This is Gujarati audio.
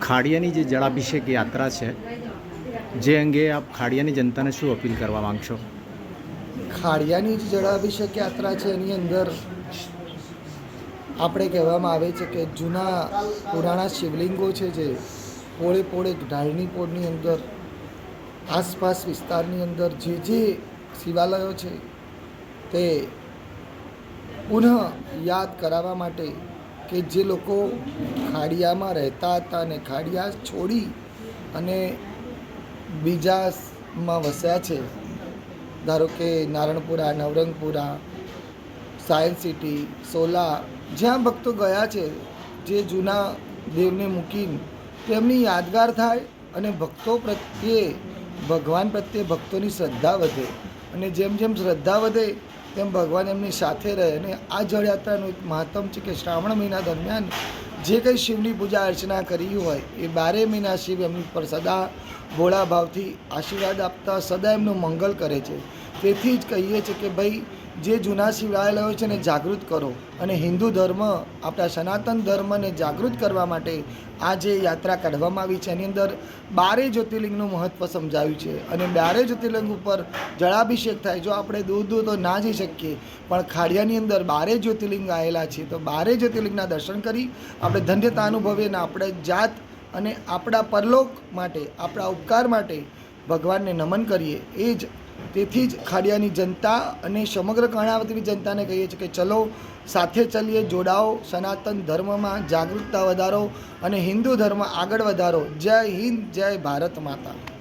ખાડિયાની જે જળાભિષેક યાત્રા છે, જે અંગે આપ ખાડિયાની જનતાને શું અપીલ કરવા માંગશો? ખાડિયાની જે જળાભિષેક યાત્રા છે, એની અંદર આપણે કહેવામાં આવે છે કે જૂના પુરાણા શિવલિંગો છે, જે પોળે પોળે ઢાળની પોળની અંદર આસપાસ વિસ્તારની અંદર જે જે શિવાલયો છે તે પુનઃ યાદ કરાવવા માટે કે જે લોકો ખાડિયામાં રહેતા હતા અને ખાડિયા છોડી અને બીજામાં વસ્યા છે. ધારો કે નારણપુરા, નવરંગપુરા સાયન્સ સિટી, સોલા, જ્યાં ભક્તો ગયા છે, જે જૂના દેવને મૂકીને તેમની યાદગાર થાય અને ભક્તો પ્રત્યે ભગવાન પ્રત્યે ભક્તોની શ્રદ્ધા વધે અને જેમ જેમ શ્રદ્ધા વધે, તેમ ભગવાન એમની સાથે રહે. અને આ જળયાત્રાનું એક મહત્તમ છે કે શ્રાવણ મહિના દરમિયાન જે કંઈ શિવની પૂજા અર્ચના કરી હોય, એ બારે મહિના શિવ એમની પર સદા ભોળા ભાવથી આશીર્વાદ આપતા સદા એમનું મંગલ કરે છે. તેથી જ કહીએ છીએ કે ભાઈ, જે જૂના શિવાલયો છે ને જાગૃત કરો અને હિન્દુ ધર્મ, આપણા સનાતન ધર્મને જાગૃત કરવા માટે આ જે યાત્રા કાઢવામાં આવી છે, એની અંદર બારે જ્યોતિર્લિંગનું મહત્ત્વ સમજાવ્યું છે અને બારે જ્યોતિર્લિંગ ઉપર જળાભિષેક થાય, જો આપણે દૂર દૂર તો ના જઈ શકીએ, પણ ખાડિયાની અંદર બારે જ્યોતિર્લિંગ આવેલા છે, તો બારે જ્યોતિર્લિંગના દર્શન કરી આપણે ધન્યતા અનુભવીએ અને આપણે જાત અને આપણા પરલોક માટે, આપણા ઉપકાર માટે ભગવાનને નમન કરીએ, એ જ તેથી જ ખાડિયાની જનતા અને સમગ્ર કર્ણાવતીની જનતાને કહીએ છીએ કે ચલો, સાથે ચલીએ, જોડાઓ, સનાતન ધર્મમાં જાગૃતતા વધારો અને હિન્દુ ધર્મ આગળ વધારો. જય હિન્દ, જય ભારત માતા.